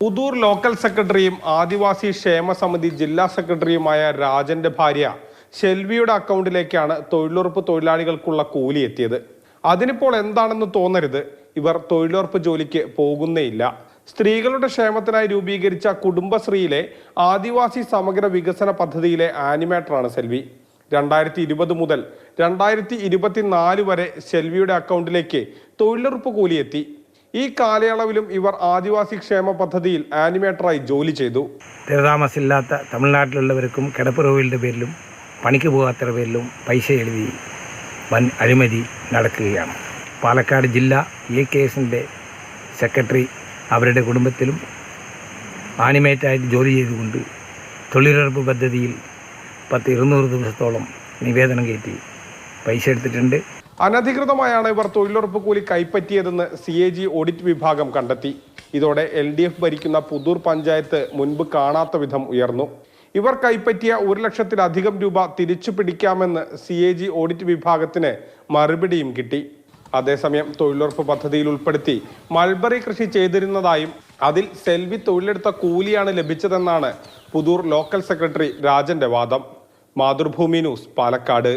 Puthur local സെക്രട്ടറിയും ആദിവാസി ക്ഷേമ സമിതി ജില്ലാ സെക്രട്ടറിയുമായ രാജന്റെ ഭാര്യ ഷെൽവിയുടെ അക്കൗണ്ടിലേക്കാണ് തൊഴിലുറപ്പ് തൊഴിലാളികൾക്കുള്ള കൂലി എത്തിയത്. അതിനിപ്പോൾ എന്താണെന്ന് തോന്നരുത്. ഇവർ തൊഴിലുറപ്പ് ജോലിക്ക് പോകുന്നേയില്ല. സ്ത്രീകളുടെ ക്ഷേമത്തിനായി രൂപീകരിച്ച കുടുംബശ്രീയിലെ ആദിവാസി സമഗ്ര വികസന പദ്ധതിയിലെ ആനിമേറ്ററാണ് സെൽവി രണ്ടായിരത്തി ഇരുപത് മുതൽ രണ്ടായിരത്തി ഇരുപത്തിനാല് വരെ സെൽവിയുടെ അക്കൗണ്ടിലേക്ക് തൊഴിലുറപ്പ് കൂലി എത്തി. ഈ കാലയളവിലും ഇവർ ആദിവാസി ക്ഷേമ പദ്ധതിയിൽ ആനിമേറ്ററായി ജോലി ചെയ്തു. സ്ഥിരതാമസമില്ലാത്ത തമിഴ്നാട്ടിലുള്ളവർക്കും കിടപ്പുറവുകളുടെ പേരിലും പണിക്ക് പോകാത്തവരുടെ പേരിലും പൈസ എഴുതി വൻ അഴിമതി നടക്കുകയാണ്. പാലക്കാട് ജില്ല എ കെ എസിന്റെ സെക്രട്ടറി അവരുടെ കുടുംബത്തിലും ആനിമേറ്റായിട്ട് ജോലി ചെയ്തുകൊണ്ട് തൊഴിലുറപ്പ് പദ്ധതിയിൽ പത്ത് ഇരുന്നൂറ് ദിവസത്തോളം നിവേദനം കയറ്റി പൈസ എടുത്തിട്ടുണ്ട്. അനധികൃതമായാണ് ഇവർ തൊഴിലുറപ്പ് കൂലി കൈപ്പറ്റിയതെന്ന് സി എ ജി ഓഡിറ്റ് വിഭാഗം കണ്ടെത്തി. ഇതോടെ എൽ ഡി എഫ് ഭരിക്കുന്ന പുതൂർ പഞ്ചായത്ത് മുൻപ് കാണാത്ത വിധം ഉയർന്നു. ഇവർ കൈപ്പറ്റിയ ഒരു ലക്ഷത്തിലധികം രൂപ തിരിച്ചു പിടിക്കാമെന്ന് സി എ ജി ഓഡിറ്റ് വിഭാഗത്തിന് മറുപടിയും കിട്ടി. അതേസമയം തൊഴിലുറപ്പ് പദ്ധതിയിൽ ഉൾപ്പെടുത്തി മൾബറി കൃഷി ചെയ്തിരുന്നതായും അതിൽ സെൽവി തൊഴിലെടുത്ത കൂലിയാണ് ലഭിച്ചതെന്നാണ് പുതൂർ ലോക്കൽ സെക്രട്ടറി രാജന്റെ വാദം. മാതൃഭൂമി ന്യൂസ് പാലക്കാട്.